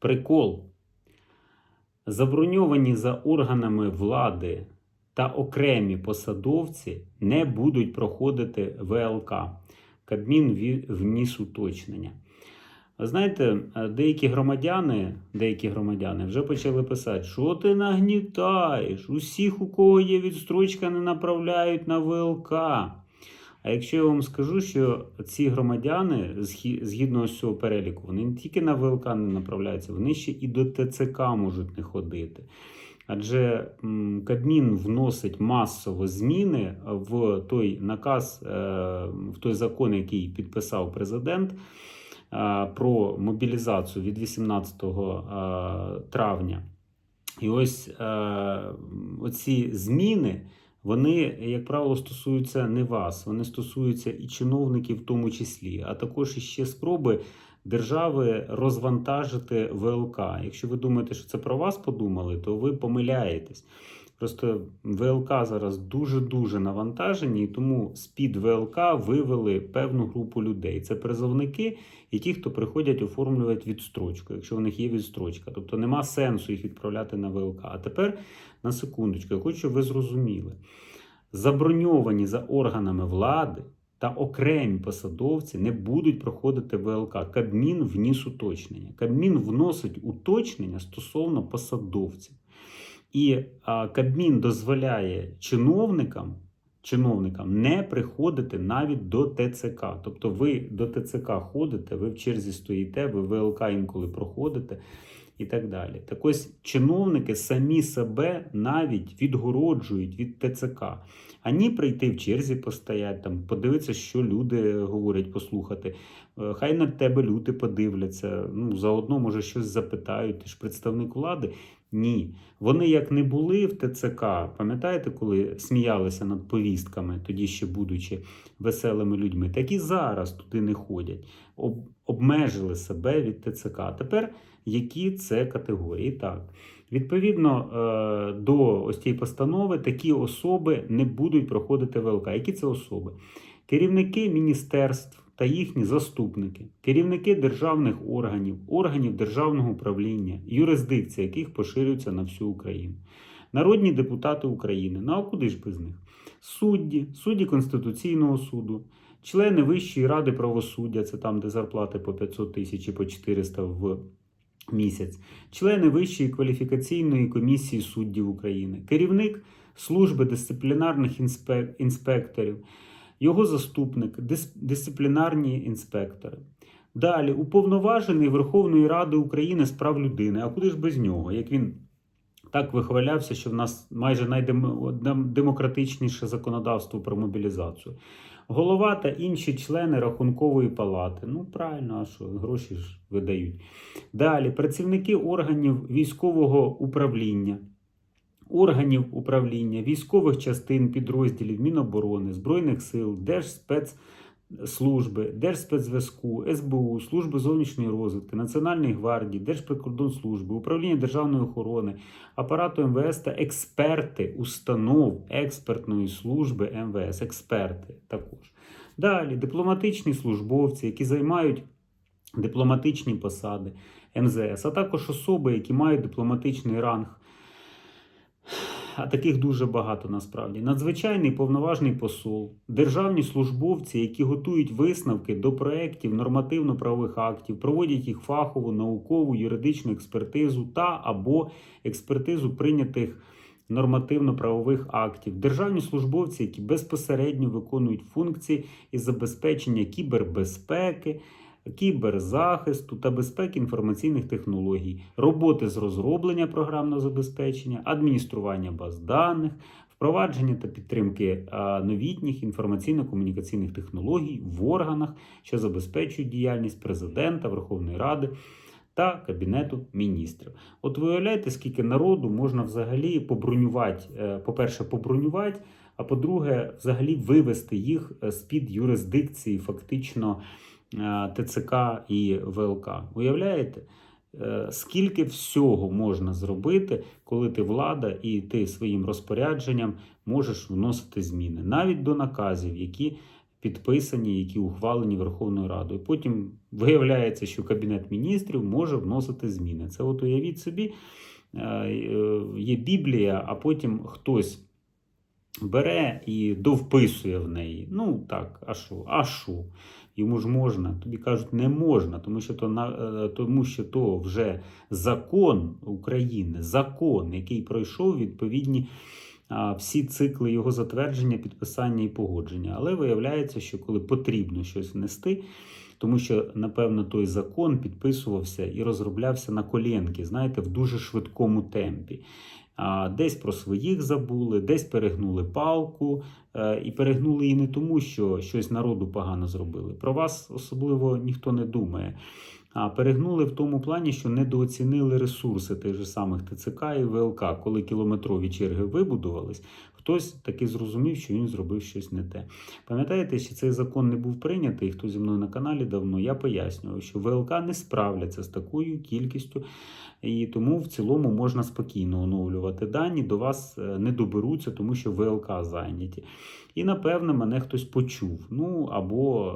Прикол. Заброньовані за органами влади та окремі посадовці не будуть проходити ВЛК. Кабмін вніс уточнення. Знаєте, е, деякі громадяни, деякі громадяни вже почали писати, що ти нагнітаєш, усіх, у кого є відстрочка, не направляють на ВЛК. А якщо я вам скажу, що ці громадяни, згідно з цього переліку, вони не тільки на ВЛК не направляються, вони ще і до ТЦК можуть не ходити. Адже Кабмін вносить масово зміни в той наказ, е, в той закон, який підписав президент е, про мобілізацію від 18 е, травня. І ось оці зміни, вони, як правило, стосуються не вас, вони стосуються і чиновників в тому числі, а також іще спроби держави розвантажити ВЛК. Якщо ви думаєте, що це про вас подумали, то ви помиляєтесь. Просто ВЛК зараз дуже-дуже навантажені, і тому з-під ВЛК вивели певну групу людей. Це призовники і ті, хто приходять оформлювати відстрочку, якщо у них є відстрочка. Тобто нема сенсу їх відправляти на ВЛК. А тепер на секундочку, я хочу, щоб ви зрозуміли. Заброньовані за органами влади та окремі посадовці не будуть проходити ВЛК. Кабмін вніс уточнення. Кабмін вносить уточнення стосовно посадовців. І Кабмін дозволяє чиновникам, чиновникам не приходити навіть до ТЦК. Тобто ви до ТЦК ходите, ви в черзі стоїте, ви ВЛК інколи проходите і так далі. Так ось чиновники самі себе навіть відгороджують від ТЦК. Ані прийти в черзі постоять, там, подивитися, що люди говорять, послухати. Е, Хай на тебе люди подивляться. Ну, заодно, може, щось запитають. Ти ж представник влади. Ні. Вони як не були в ТЦК, пам'ятаєте, коли сміялися над повістками, тоді ще будучи веселими людьми, так і зараз туди не ходять. Об, обмежили себе від ТЦК. Тепер які це категорії? Так. Відповідно е, до ось цієї постанови, такі особи не будуть проходити ВЛК. Які це особи? Керівники міністерств та їхні заступники, керівники державних органів, органів державного управління, юрисдикція яких поширюється на всю Україну, народні депутати України. Ну а куди ж без них? Судді, судді Конституційного суду, члени Вищої ради правосуддя, це там, де зарплати по 500 тисяч і по 400 в місяць, члени Вищої кваліфікаційної комісії суддів України, керівник служби дисциплінарних інспек- інспекторів, його заступник, дис- дисциплінарні інспектори. Далі, уповноважений Верховної Ради України з прав людини. А куди ж без нього? Як він так вихвалявся, що в нас майже найдемократичніше законодавство про мобілізацію. Голова та інші члени рахункової палати. Ну, правильно, а що гроші ж видають. Далі працівники органів військового управління, органів управління, військових частин, підрозділів Міноборони, Збройних сил, Держспецслужби, Держспецзв'язку, СБУ, Служби зовнішньої розвідки, Національної гвардії, Держприкордонслужби, Управління державної охорони, апарату МВС та експерти установ експертної служби МВС, експерти також. Далі дипломатичні службовці, які займають дипломатичні посади МЗС, а також особи, які мають дипломатичний ранг. А таких дуже багато насправді. Надзвичайний повноважний посол, державні службовці, які готують висновки до проєктів нормативно-правових актів, проводять їх фахову, наукову, юридичну експертизу та або експертизу прийнятих нормативно-правових актів, державні службовці, які безпосередньо виконують функції із забезпечення кібербезпеки, кіберзахисту та безпеки інформаційних технологій, роботи з розроблення програмного забезпечення, адміністрування баз даних, впровадження та підтримки новітніх інформаційно-комунікаційних технологій в органах, що забезпечують діяльність президента, Верховної Ради. Та Кабінету міністрів. От ви уявляєте, скільки народу можна взагалі побронювати, е, по-перше, побронювати, а по-друге, взагалі вивести їх е, з-під юрисдикції, фактично ТЦК і ВЛК. Уявляєте? Е, Скільки всього можна зробити, коли ти влада і ти своїм розпорядженням можеш вносити зміни, навіть до наказів, які підписані, які ухвалені Верховною Радою. Потім виявляється, що Кабінет міністрів може вносити зміни. Це от уявіть собі, е, е, є Біблія, а потім хтось бере і довписує в неї. Ну так, а що? А що? Йому ж можна. Тобі кажуть, не можна, тому що то на е, тому, що то вже закон України, закон, який пройшов відповідні всі цикли його затвердження, підписання і погодження. Але виявляється, що коли потрібно щось внести, тому що, напевно, той закон підписувався і розроблявся на колінки, знаєте, в дуже швидкому темпі. Десь про своїх забули, десь перегнули палку, е, і перегнули її не тому, що щось народу погано зробили. Про вас особливо ніхто не думає. А перегнули в тому плані, що недооцінили ресурси тих же самих ТЦК і ВЛК. Коли кілометрові черги вибудувались, хтось таки зрозумів, що він зробив щось не те. Пам'ятаєте, що цей закон не був прийнятий? Хто зі мною на каналі давно, я пояснював, що ВЛК не справляться з такою кількістю, і тому в цілому можна спокійно оновлювати дані. До вас е, не доберуться, тому що ВЛК зайняті. І напевне мене хтось почув. Ну або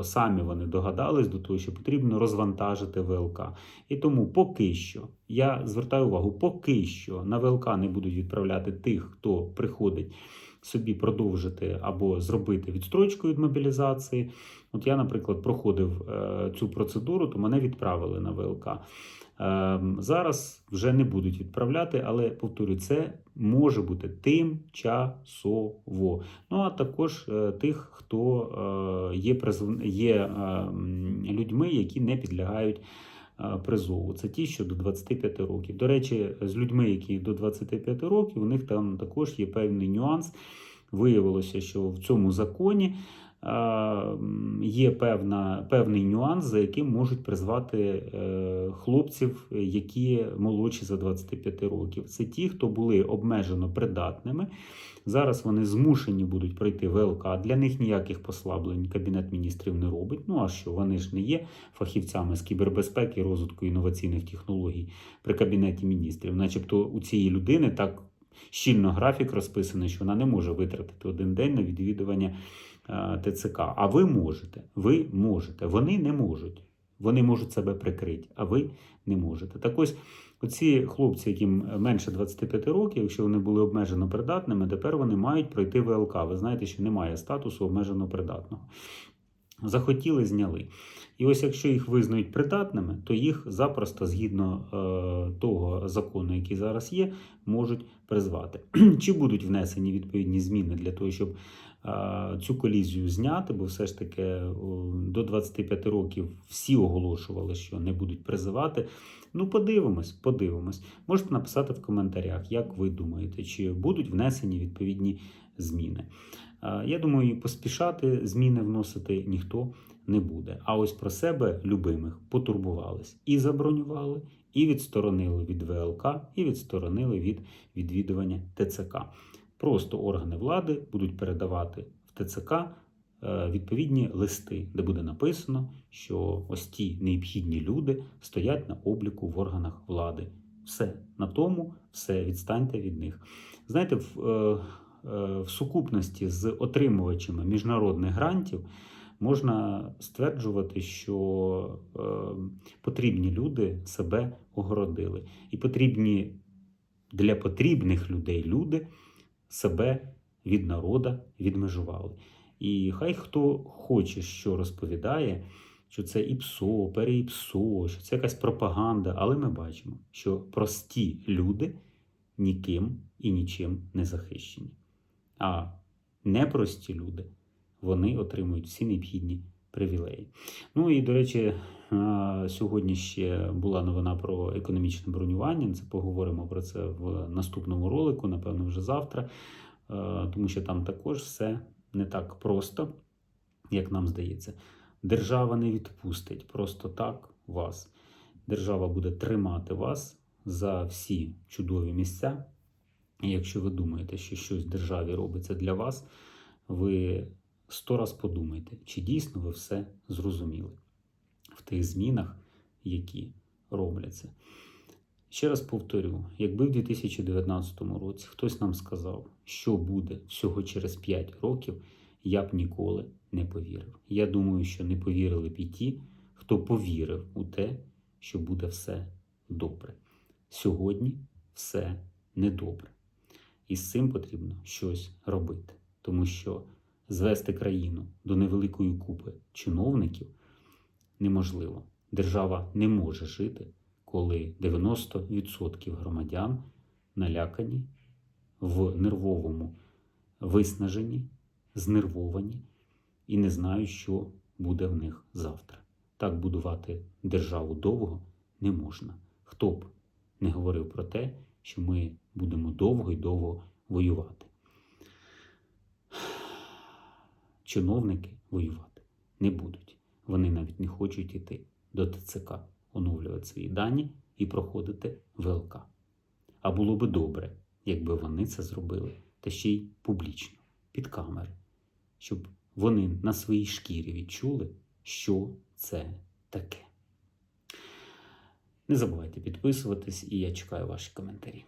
е, самі вони догадались до того, що потрібно розвантажити ВЛК. І тому поки що я звертаю увагу, поки що на ВЛК не будуть відправляти тих, хто приходить собі продовжити або зробити відстрочку від мобілізації. От я, наприклад, проходив е, цю процедуру, то мене відправили на ВЛК. Ем, Зараз вже не будуть відправляти, але повторюю, це може бути тимчасово. Ну а також е, тих, хто е, є є ем, людьми, які не підлягають призову. Це ті, що до 25 років. До речі, з людьми, які до 25 років, у них там також є певний нюанс. Виявилося, що в цьому законі є певна, певний нюанс, за яким можуть призвати е, хлопців, які молодші за 25 років. Це ті, хто були обмежено придатними. Зараз вони змушені будуть пройти ВЛК. Для них ніяких послаблень Кабінет міністрів не робить. Ну а що вони ж не є фахівцями з кібербезпеки розвитку інноваційних технологій при кабінеті міністрів, начебто у цієї людини так щільно графік розписаний, що вона не може витратити один день на відвідування е, ТЦК. А ви можете. Ви можете. Вони не можуть. Вони можуть себе прикрити, а ви не можете. Так ось оці хлопці, яким менше 25 років, якщо вони були обмежено придатними, тепер вони мають пройти ВЛК. Ви знаєте, що немає статусу обмежено придатного. Захотіли, зняли. І ось якщо їх визнають придатними, то їх запросто, згідно е, того закону, який зараз є, можуть призвати. Чи будуть внесені відповідні зміни для того, щоб е, цю колізію зняти, бо все ж таки е, до 25 років всі оголошували, що не будуть призивати. Ну, подивимось, подивимось. Можете написати в коментарях, як ви думаєте, чи будуть внесені відповідні зміни. Е, я думаю, поспішати зміни вносити ніхто не буде. А ось про себе любимих потурбувались і забронювали, і відсторонили від ВЛК, і відсторонили від відвідування ТЦК. Просто органи влади будуть передавати в ТЦК е, відповідні листи, де буде написано, що ось ті необхідні люди стоять на обліку в органах влади. Все на тому, все відстаньте від них. Знаєте, в, е, е, в сукупності з отримувачами міжнародних грантів можна стверджувати, що е, потрібні люди себе огородили. І потрібні для потрібних людей люди себе від народа відмежували. І хай хто хоче, що розповідає, що це ІПСО, переІПСО, що це якась пропаганда, але ми бачимо, що прості люди ніким і нічим не захищені. А непрості люди вони отримують всі необхідні привілеї. Ну і, до речі, сьогодні ще була новина про економічне бронювання. Це поговоримо про це в наступному ролику, напевно, вже завтра, тому що там також все не так просто, як нам здається. Держава не відпустить просто так вас. Держава буде тримати вас за всі чудові місця. І якщо ви думаєте, що щось в державі робиться для вас, ви сто раз подумайте, чи дійсно ви все зрозуміли в тих змінах, які робляться. Ще раз повторю: якби в 2019 році хтось нам сказав, що буде всього через 5 років, я б ніколи не повірив. Я думаю, що не повірили б і ті, хто повірив у те, що буде все добре. Сьогодні все недобре. І з цим потрібно щось робити, тому що звести країну до невеликої купи чиновників неможливо. Держава не може жити, коли 90% громадян налякані в нервовому виснажені, знервовані і не знають, що буде в них завтра. Так будувати державу довго не можна. Хто б не говорив про те, що ми будемо довго і довго воювати. Чиновники воювати не будуть. Вони навіть не хочуть йти до ТЦК, оновлювати свої дані і проходити ВЛК. А було би добре, якби вони це зробили, та ще й публічно, під камери, щоб вони на своїй шкірі відчули, що це таке. Не забувайте підписуватись, і я чекаю ваші коментарі.